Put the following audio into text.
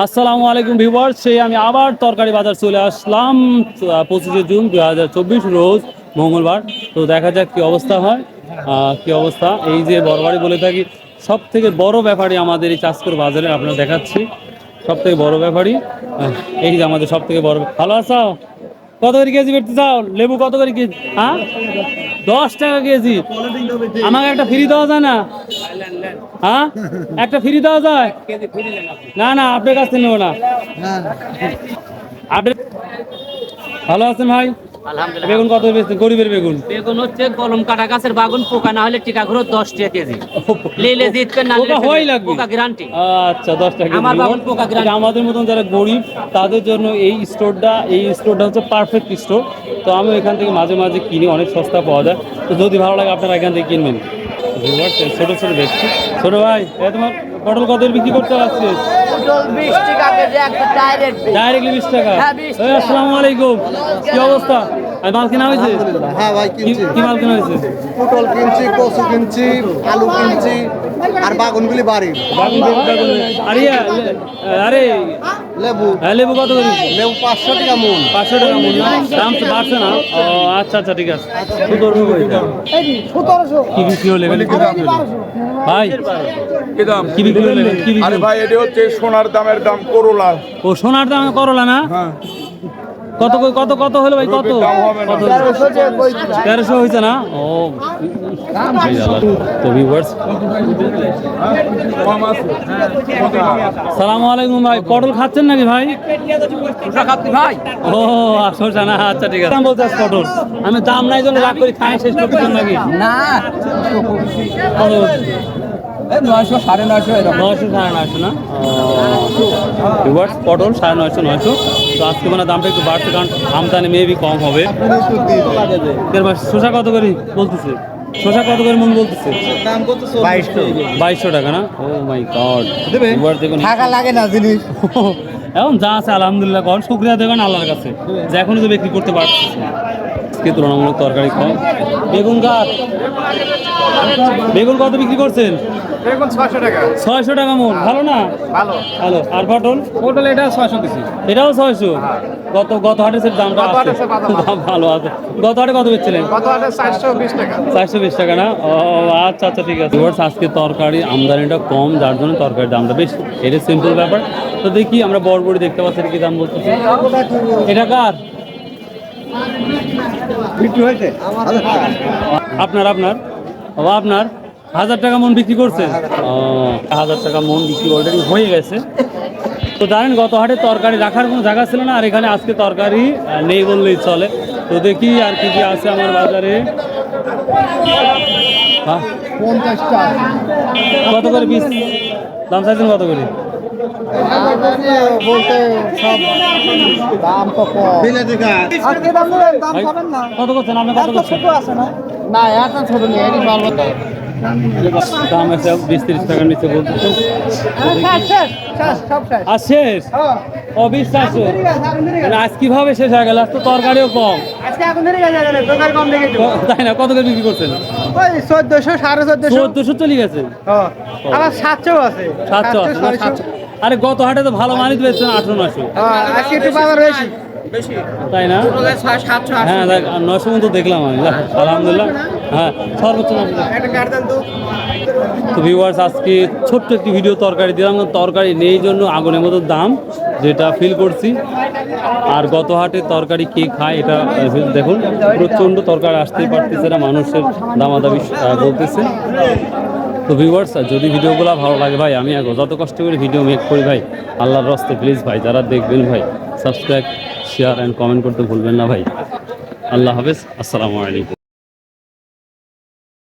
আসসালামু আলাইকুম ভিউয়ার্স, সেই আমি আবার তরকারি বাজার চলে আসলাম পঁচিশে জুন দু হাজার চব্বিশ রোজ মঙ্গলবার। তো দেখা যাক কি অবস্থা হয় কি অবস্থা। এই যে বড়বাড়ি বলে থাকি সব থেকে বড় ব্যাপারই আমাদের এই চাষকর বাজারে আপনারা দেখাচ্ছি। সব থেকে বড় ব্যাপারই এই যে আমাদের সব থেকে বড় ভালো আছো? কত করে কেজি বেচতে চাও? লেবু কত করে কেজি? হ্যাঁ? দশ টাকা কেজি। আমাকে একটা ফ্রি দেওয়া যায় না? হ্যাঁ? একটা ফ্রি দেওয়া যায়? না না আপনার কাছ থেকে নেব না। আপনি ভালো আছেন ভাই? আলহামদুলিল্লাহ। বেগুন কত বেচছেন গরিবের বেগুন? বেগুন হচ্ছে কলম কাটা গাছের বাগুন পোকা না হলে টিকা ঘুরো দশ টাকা কেজি। লেলে জিতবেন না পোকা হওয়াই লাগবে। পোকা গ্যারান্টি আচ্ছা দশ টাকা আমার। বাবুর পোকা। এটা আমাদের মতন যারা গরিব তাদের জন্য এই স্টোরটা এই স্টোরটা হচ্ছে পারফেক্ট স্টোর তো আমি এখান থেকে মাঝে মাঝে কিনি অনেক সস্তা পাওয়া যায়। তো যদি ভালো লাগে আপনারা এখান থেকে কিনবেন। ছোট ছোট দেখছি। ছোট ভাই তোমার পটল কত বিক্রি করতে টাকা ডাইরেক্ট ডাইরেক্টলি বিশ টাকা। হ্যাঁ, 20 এই, আসসালামু আলাইকুম। কি অবস্থা? মাল কেনা হয়েছে? হ্যাঁ ভাই কিনছি। কি মাল কেনা হয়েছে? পটল কিনছি কচু কিনছি আলু কিনছি আর বাগুনগুলি বাড়ি। আরে আরে লেবু। হ্যাঁ, লেবু কত করে? লেবু পাঁচশো টাকা মন। পাঁচশো টাকা মূল্য দাম তো বাড়ছে না? ও আচ্ছা আচ্ছা ঠিক আছে। সতেরোশো। করে কি বিক্রি হলো? ভাই কি দাম? কি বিক্রি হলে আরে ভাই এটা হচ্ছে সোনার দামের দাম করোলা। ও সোনার দামে করলা না? হ্যাঁ। কত কই- কত কত হলো ভাই কত। তেরোশো হয়েছে না? ও। তো ভিউয়ার্স সালামু আলাইকুম ভাই পটল খাচ্ছেন নাকি ভাই? ভাই। ও শোষা না আচ্ছা ঠিক আছে। বলতে পটল। আমি দাম নাই জন্য রাগ করি খাই শেষ করতে চান নাকি? না। নয়শো সাড়ে নয়শো নয়শো সাড়ে নয়শো না? পটল সাড়ে নয়শো নয়শো। তো আজকে মানে দামটা একটু বাড়ছে কারণ আমদানি মেবি কম হবে। এবার শসা কত করে বলতেছে? শসা কত করে মন বলতেছে? বাইশশো। টাকা না? ও মাই গড টাকা লাগে না জিনিস। এখন যা আছে আলহামদুলিল্লাহ কর শুক্রিয়া দেবেন আল্লাহর কাছে। যে এখনই তো বিক্রি করতে পারছি আজকে তুলনামূলক তরকারি কম। বেগুন গাছ? বেগুন কত বিক্রি করছেন? দেখুন ছয়শো টাকা। ছয়শো টাকা মন ভালো না? ভালো। ভালো। আর পটল পটল এটা ছয়শো দিছি। এটাও ছয়শো? গত গত হাটে সে দামটা আছে ভালো। দাম ভালো আছে। গত হাটে কত বেচছিলেন? কত আছে চারশো বিশ টাকা। চারশো বিশ টাকা না? ও আচ্ছা আচ্ছা ঠিক আছে। Viewers, আজকে তরকারি আমদানিটা কম যার জন্য তরকারির দামটা বেশি। এটা সিম্পল ব্যাপার। তো দেখি আমরা বড়বড়ি দেখতে পাচ্ছি এটা কি দাম বলতেছি? এটা কার? আপনার আপনার? ও আপনার? হাজার টাকা মন বিক্রি করছে? ও, হাজার টাকা মন বিক্রি অলরেডি হয়ে গেছে। তো জানেন, গত হাটে তরকারি রাখার কোনো জায়গা ছিল না, আর এখানে আজকে তরকারি নেই বললেই চলে। তো দেখি আর কি কি আছে আমার বাজারে। হ্যাঁ? কত করে পিস দাম চাইছেন কত করে? কত করছেন? আপনি কত করছেন? না, এখন ছোট নেই দাম আছে বিশ তিরিশ টাকার নিচে আর শেষ? মানে আজ কীভাবে শেষ হয়ে গেল? আজ তো তরকারিও কম। তাই না? কত করে বিক্রি করছেন? চোদ্দশো সাড়ে চোদ্দশো চোদ্দশো চলে গেছে? আবার সাতশো। আছে সাতশো আছে আরে গত হাটে তো ভালো মানিত পেয়েছেন আঠারো নশো আজকে একটু বাজার বেশি। তাই না? হ্যাঁ নশো মতো দেখলাম আমি আলহামদুলিল্লাহ। হ্যাঁ সর্বোচ্চ তো। ভিউয়ার্স আজকে ছোট্ট একটি ভিডিও তরকারি দিলাম। তরকারি নেই জন্য আগুনের মতো দাম যেটা ফিল করছি। আর গত হাটে তরকারি কে খায় এটা দেখুন প্রচণ্ড তরকারি আসতেই পারতেছে না মানুষের দামাদামি বলতেছে। তো ভিউয়ার্স যদি ভিডিওগুলো ভালো লাগে ভাই, আমি যত কষ্ট করে ভিডিও মেক করি ভাই, আল্লাহর রস্তে প্লিজ ভাই, যারা দেখবেন ভাই সাবস্ক্রাইব শেয়ার অ্যান্ড কমেন্ট করতে ভুলবেন না ভাই। আল্লাহ হাফেজ, আসসালামু আলাইকুম।